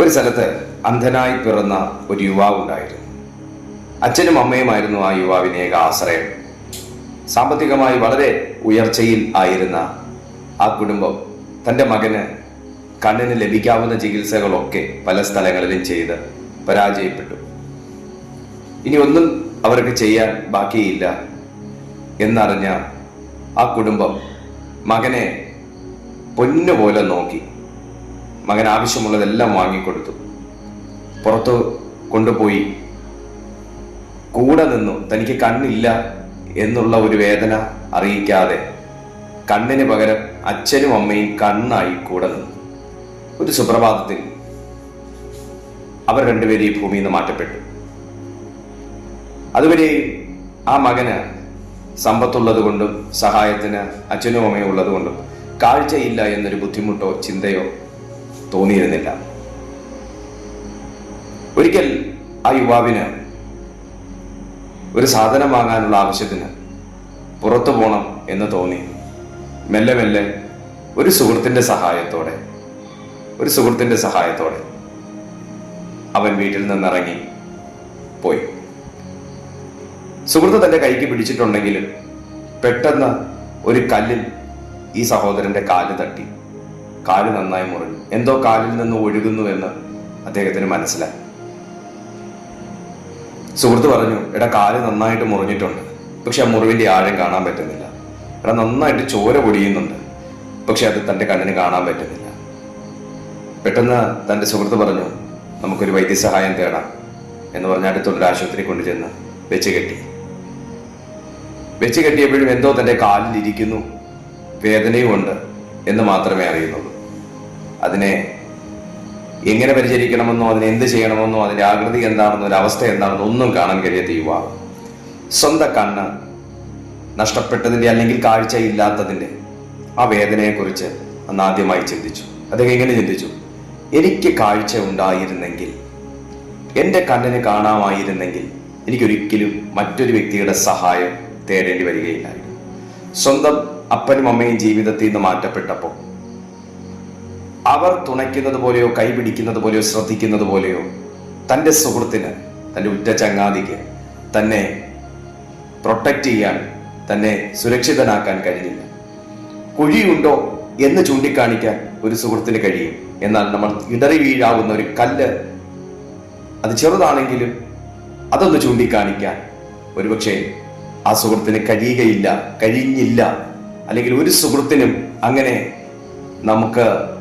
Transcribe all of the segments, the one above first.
ഒരു സ്ഥലത്ത് അന്ധനായി പിറന്ന ഒരു യുവാവ് ഉണ്ടായിരുന്നു. അച്ഛനും അമ്മയുമായിരുന്നു ആ യുവാവിനെ ഏക ആശ്രയം സാമ്പത്തികമായി വളരെ ഉയർച്ചയിൽ ആയിരുന്ന ആ കുടുംബം തന്റെ മകന് കണ്ണിന് ലഭിക്കാവുന്ന ചികിത്സകളൊക്കെ പല സ്ഥലങ്ങളിലും ചെയ്ത് പരാജയപ്പെട്ടു. ഇനി ഒന്നും അവർക്ക് ചെയ്യാൻ ബാക്കിയില്ല എന്നറിഞ്ഞ ആ കുടുംബം മകനെ പൊന്നുപോലെ നോക്കി. മകൻ ആവശ്യമുള്ളതെല്ലാം വാങ്ങിക്കൊടുത്തു. പുറത്തു കൊണ്ടുപോയി കൂടെ നിന്നു. തനിക്ക് കണ്ണില്ല എന്നുള്ള ഒരു വേദന അറിയിക്കാതെ കണ്ണിന് പകരം അച്ഛനും അമ്മയും കണ്ണായി കൂടെ നിന്നു. ഒരു സുപ്രഭാതത്തിൽ അവർ രണ്ടുപേരെയും ഈ ഭൂമിയിൽ നിന്ന് മാറ്റപ്പെട്ടു. അതുവരെ ആ മകന് സമ്പത്തുള്ളത് കൊണ്ടും സഹായത്തിന് അച്ഛനും അമ്മയും ഉള്ളത് കൊണ്ടും കാഴ്ചയില്ല എന്നൊരു ബുദ്ധിമുട്ടോ ചിന്തയോ തോന്നിയിരുന്നില്ല. ഒരിക്കൽ ആ യുവാവിന് ഒരു സാധനം വാങ്ങാനുള്ള ആവശ്യത്തിന് പുറത്തു പോകണം എന്ന് തോന്നി. മെല്ലെ മെല്ലെ ഒരു സുഹൃത്തിന്റെ സഹായത്തോടെ ഒരു സുഹൃത്തിന്റെ സഹായത്തോടെ അവൻ വീട്ടിൽ നിന്നിറങ്ങി പോയി. സുഹൃത്ത് തന്റെ കൈക്ക് പിടിച്ചിട്ടുണ്ടെങ്കിലും പെട്ടെന്ന് ഒരു കല്ലിൽ ഈ സഹോദരന്റെ കാൽ തട്ടി. കാൽ നന്നായി മുറിഞ്ഞു. എന്തോ കാലിൽ നിന്ന് ഒഴുകുന്നു ഒഴുകുന്നുവെന്ന് അദ്ദേഹത്തിന് മനസ്സിലായി. സുഹൃത്ത് പറഞ്ഞു എടാ കാൽ നന്നായിട്ട് മുറിഞ്ഞിട്ടുണ്ട്. പക്ഷെ ആ മുറിവിന്റെ ആഴം കാണാൻ പറ്റുന്നില്ല. എടാ നന്നായിട്ട് ചോര പൊടിയുന്നുണ്ട്. പക്ഷെ അത് തന്റെ കണ്ണിന് കാണാൻ പറ്റുന്നില്ല. പെട്ടെന്ന് തന്റെ സുഹൃത്ത് പറഞ്ഞു നമുക്കൊരു വൈദ്യസഹായം തേടാം. എന്ന് പറഞ്ഞ അടുത്തുള്ള ആശുപത്രി കൊണ്ടുചെന്ന് വെച്ച് കെട്ടി. വെച്ച് കെട്ടിയപ്പോഴും എന്തോ തന്റെ കാലിലിരിക്കുന്നു വേദനയും ഉണ്ട് എന്ന് മാത്രമേ അറിയുന്നുള്ളൂ. അതിനെ എങ്ങനെ പരിചരിക്കണമെന്നോ അതിനെ എന്ത് ചെയ്യണമെന്നോ അതിന്റെ ആകൃതി എന്താണെന്നോ ഒരു അവസ്ഥ എന്താണെന്നോ ഒന്നും കാണാൻ കഴിയാത്ത യുവാവ്. സ്വന്തം കണ്ണ് നഷ്ടപ്പെട്ടതിന്റെ അല്ലെങ്കിൽ കാഴ്ചയില്ലാത്തതിന്റെ ആ വേദനയെക്കുറിച്ച് അന്ന് ആദ്യമായി ചിന്തിച്ചു. അദ്ദേഹം എങ്ങനെ ചിന്തിച്ചു? എനിക്ക് കാഴ്ച ഉണ്ടായിരുന്നെങ്കിൽ എന്റെ കണ്ണിന് കാണാമായിരുന്നെങ്കിൽ എനിക്കൊരിക്കലും മറ്റൊരു വ്യക്തിയുടെ സഹായം തേടേണ്ടി വരികയില്ലായിരുന്നു. സ്വന്തം അപ്പനും അമ്മയും ജീവിതത്തിൽ നിന്ന് മാറ്റപ്പെട്ടപ്പോൾ അവർ തുണയ്ക്കുന്നത് പോലെയോ കൈപിടിക്കുന്നത് പോലെയോ ശ്രദ്ധിക്കുന്നത് പോലെയോ തന്റെ സുഹൃത്തിന് തന്റെ ഉറ്റ ചങ്ങാതിക്ക് തന്നെ പ്രൊട്ടക്റ്റ് ചെയ്യാൻ തന്നെ സുരക്ഷിതനാക്കാൻ കഴിഞ്ഞില്ല. കുഴിയുണ്ടോ എന്ന് ചൂണ്ടിക്കാണിക്കാൻ ഒരു സുഹൃത്തിന് കഴിയും. എന്നാൽ നമ്മൾ ഇടറി വീഴാവുന്ന ഒരു കല്ല് അത് ചെറുതാണെങ്കിലും അതൊന്ന് ചൂണ്ടിക്കാണിക്കാൻ ഒരുപക്ഷെ ആ സുഹൃത്തിന് കഴിയുകയില്ല കഴിഞ്ഞില്ല. അല്ലെങ്കിൽ ഒരു സുഹൃത്തിനും അങ്ങനെ നമുക്ക്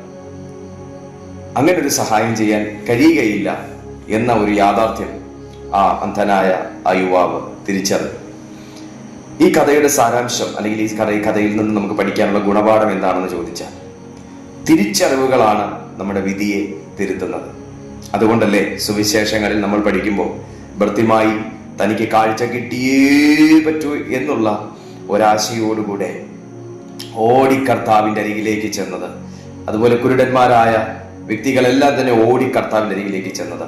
അങ്ങനെ ഒരു സഹായം ചെയ്യാൻ കഴിയുകയില്ല എന്ന ഒരു യാഥാർത്ഥ്യം ആ അന്ധനായ ആ യുവാവ് തിരിച്ചറിഞ്ഞു. ഈ കഥയുടെ സാരാംശം അല്ലെങ്കിൽ ഈ കഥ കഥയിൽ നിന്ന് നമുക്ക് പഠിക്കാനുള്ള ഗുണപാഠം എന്താണെന്ന് ചോദിച്ചാൽ തിരിച്ചറിവുകളാണ് നമ്മുടെ വിധിയെ തിരുത്തുന്നത്. അതുകൊണ്ടല്ലേ സുവിശേഷങ്ങളിൽ നമ്മൾ പഠിക്കുമ്പോൾ വൃത്തിമായി തനിക്ക് കാഴ്ച കിട്ടിയേ പറ്റൂ എന്നുള്ള ഒരാശയോടുകൂടെ ഓടി കർത്താവിന്റെ അരികിലേക്ക് ചെന്നത്. അതുപോലെ കുരുടന്മാരായ വ്യക്തികളെല്ലാം തന്നെ ഓടി കർത്താവിന്റെ അരികിലേക്ക് ചെന്നത്.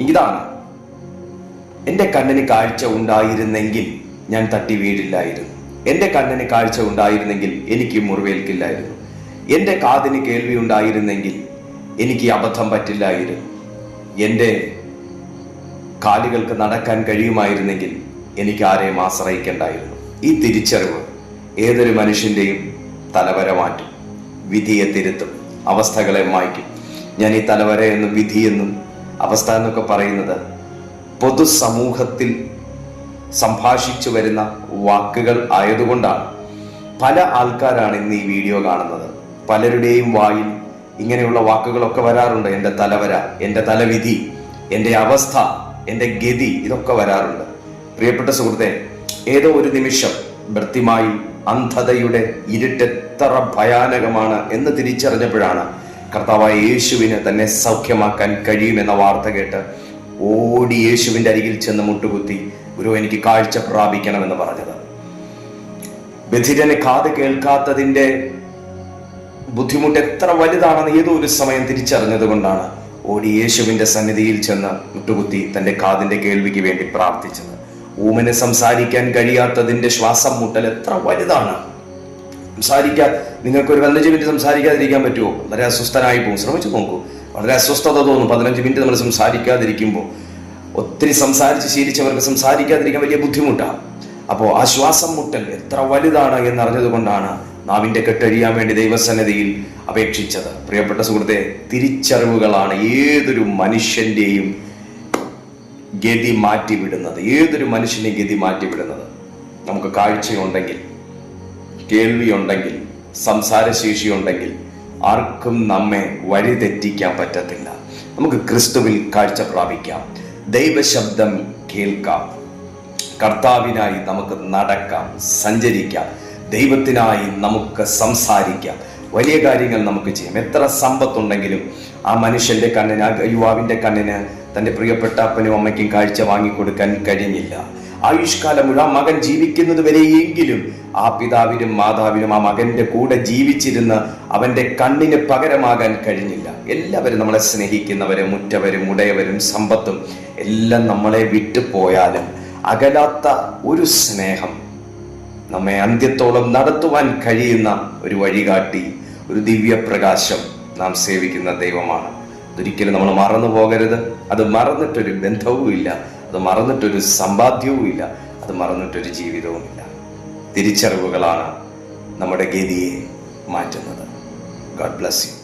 ഇതാണ് എന്റെ കണ്ണിന് കാഴ്ച ഉണ്ടായിരുന്നെങ്കിൽ ഞാൻ തട്ടി വീടില്ലായിരുന്നു. എന്റെ കണ്ണിന് കാഴ്ച ഉണ്ടായിരുന്നെങ്കിൽ എനിക്ക് മുറിവേൽക്കില്ലായിരുന്നു. എന്റെ കാതിന് കേൾവി ഉണ്ടായിരുന്നെങ്കിൽ എനിക്ക് അബദ്ധം പറ്റില്ലായിരുന്നു. എന്റെ കാലുകൾക്ക് നടക്കാൻ കഴിയുമായിരുന്നെങ്കിൽ എനിക്ക് ആരെയും ആശ്രയിക്കേണ്ടായിരുന്നു. ഈ തിരിച്ചറിവ് ഏതൊരു മനുഷ്യന്റെയും തലവര മാറ്റും വിധിയെ തിരുത്തും അവസ്ഥകളെ മായ്ക്കും. ഞാൻ ഈ തലവര എന്നും വിധി എന്നും അവസ്ഥ എന്നൊക്കെ പറയുന്നത് പൊതുസമൂഹത്തിൽ സംഭാഷിച്ചു വരുന്ന വാക്കുകൾ ആയതുകൊണ്ടാണ്. പല ആൾക്കാരാണ് ഇന്ന് ഈ വീഡിയോ കാണുന്നത്. പലരുടെയും വായിൽ ഇങ്ങനെയുള്ള വാക്കുകളൊക്കെ വരാറുണ്ട്. എന്റെ തലവര എന്റെ തലവിധി എന്റെ അവസ്ഥ എന്റെ ഗതി ഇതൊക്കെ വരാറുണ്ട്. പ്രിയപ്പെട്ട സുഹൃത്തെ ഏതോ ഒരു നിമിഷം വൃത്തിമായി അന്ധതയുടെ ഇരുട്ടെത്ര ഭയാനകമാണ് എന്ന് തിരിച്ചറിഞ്ഞപ്പോഴാണ് കർത്താവായ യേശുവിന് തന്നെ സൗഖ്യമാക്കാൻ കഴിയുമെന്ന വാർത്ത കേട്ട് ഓടി യേശുവിന്റെ അരികിൽ ചെന്ന് മുട്ടുകുത്തി ഗുരു എനിക്ക് കാഴ്ച പ്രാപിക്കണമെന്ന് പറഞ്ഞത്. ബധിരന് കാത് കേൾക്കാത്തതിന്റെ ബുദ്ധിമുട്ട് എത്ര വലുതാണെന്ന് ഏതോ ഒരു സമയം തിരിച്ചറിഞ്ഞത് കൊണ്ടാണ് ഓടി യേശുവിന്റെ സന്നിധിയിൽ ചെന്ന് മുട്ടുകുത്തി തന്റെ കാതിന്റെ കേൾവിക്ക് വേണ്ടി പ്രാർത്ഥിച്ചത്. ഊമന് സംസാരിക്കാൻ കഴിയാത്തതിന്റെ ശ്വാസം മുട്ടൽ എത്ര വലുതാണ്? സംസാരിക്കാൻ നിങ്ങൾക്ക് ഒരു പതിനഞ്ച് മിനിറ്റ് സംസാരിക്കാതിരിക്കാൻ പറ്റുമോ? വളരെ അസ്വസ്ഥനായി പോകും. ശ്രമിച്ചു നോക്കൂ. വളരെ അസ്വസ്ഥത തോന്നും. പതിനഞ്ച് മിനിറ്റ് നമ്മൾ സംസാരിക്കാതിരിക്കുമ്പോൾ. ഒത്തിരി സംസാരിച്ച് ശീലിച്ചവർക്ക് സംസാരിക്കാതിരിക്കാൻ വലിയ ബുദ്ധിമുട്ടാണ്. അപ്പോൾ ആ ശ്വാസം മുട്ടൽ എത്ര വലുതാണ് എന്നറിഞ്ഞതുകൊണ്ടാണ് നാവിന്റെ കെട്ടഴിയാൻ വേണ്ടി ദൈവസന്നിധിയിൽ അപേക്ഷിച്ചത്. പ്രിയപ്പെട്ട സുഹൃത്തെ തിരിച്ചറിവുകളാണ് ഏതൊരു മനുഷ്യന്റെയും ഗതി മാറ്റിവിടുന്നത്. ഏതൊരു മനുഷ്യനെയും ഗതി മാറ്റിവിടുന്നത്? നമുക്ക് കാഴ്ചയുണ്ടെങ്കിൽ കേൾവിയുണ്ടെങ്കിൽ സംസാരശേഷിയുണ്ടെങ്കിൽ ആർക്കും നമ്മെ വഴിതെറ്റിക്കാൻ പറ്റത്തില്ല. നമുക്ക് ക്രിസ്തുവിൽ കാഴ്ച പ്രാപിക്കാം. ദൈവശബ്ദം കേൾക്കാം. കർത്താവിനായി നമുക്ക് നടക്കാം സഞ്ചരിക്കാം. ദൈവത്തിനായി നമുക്ക് സംസാരിക്കാം. വലിയ കാര്യങ്ങൾ നമുക്ക് ചെയ്യാം. എത്ര സമ്പത്തുണ്ടെങ്കിലും ആ മനുഷ്യന്റെ കണ്ണിന് ആ യുവാവിന്റെ കണ്ണിന് തന്റെ പ്രിയപ്പെട്ട അപ്പനും അമ്മയ്ക്കും കാഴ്ച വാങ്ങിക്കൊടുക്കാൻ കഴിഞ്ഞില്ല ആയുഷ്കാലം മുഴുവൻ മകൻ ജീവിക്കുന്നത് വരെയെങ്കിലും ആ പിതാവിനും മാതാവിനും ആ മകന്റെ കൂടെ ജീവിച്ചിരുന്ന് അവന്റെ കണ്ണിന് പകരമാകാൻ കഴിഞ്ഞില്ല. എല്ലാവരും നമ്മളെ സ്നേഹിക്കുന്നവരും മുറ്റവരും ഉടയവരും സമ്പത്തും എല്ലാം നമ്മളെ വിട്ടുപോയാലും അകലാത്ത ഒരു സ്നേഹം നമ്മെ അന്ത്യത്തോളം നടത്തുവാൻ കഴിയുന്ന ഒരു വഴികാട്ടി ഒരു ദിവ്യപ്രകാശം നാം സേവിക്കുന്ന ദൈവമാണ്. അതൊരിക്കലും നമ്മൾ മറന്നു പോകരുത് അത് മറന്നിട്ടൊരു ബന്ധവും ഇല്ല അത് മറന്നിട്ടൊരു സമ്പാദ്യവും ഇല്ല അത് മറന്നിട്ടൊരു ജീവിതവും ഇല്ല. തിരിച്ചറിവുകളാണ് നമ്മുടെ ഗതിയെ മാറ്റുന്നത്. God bless you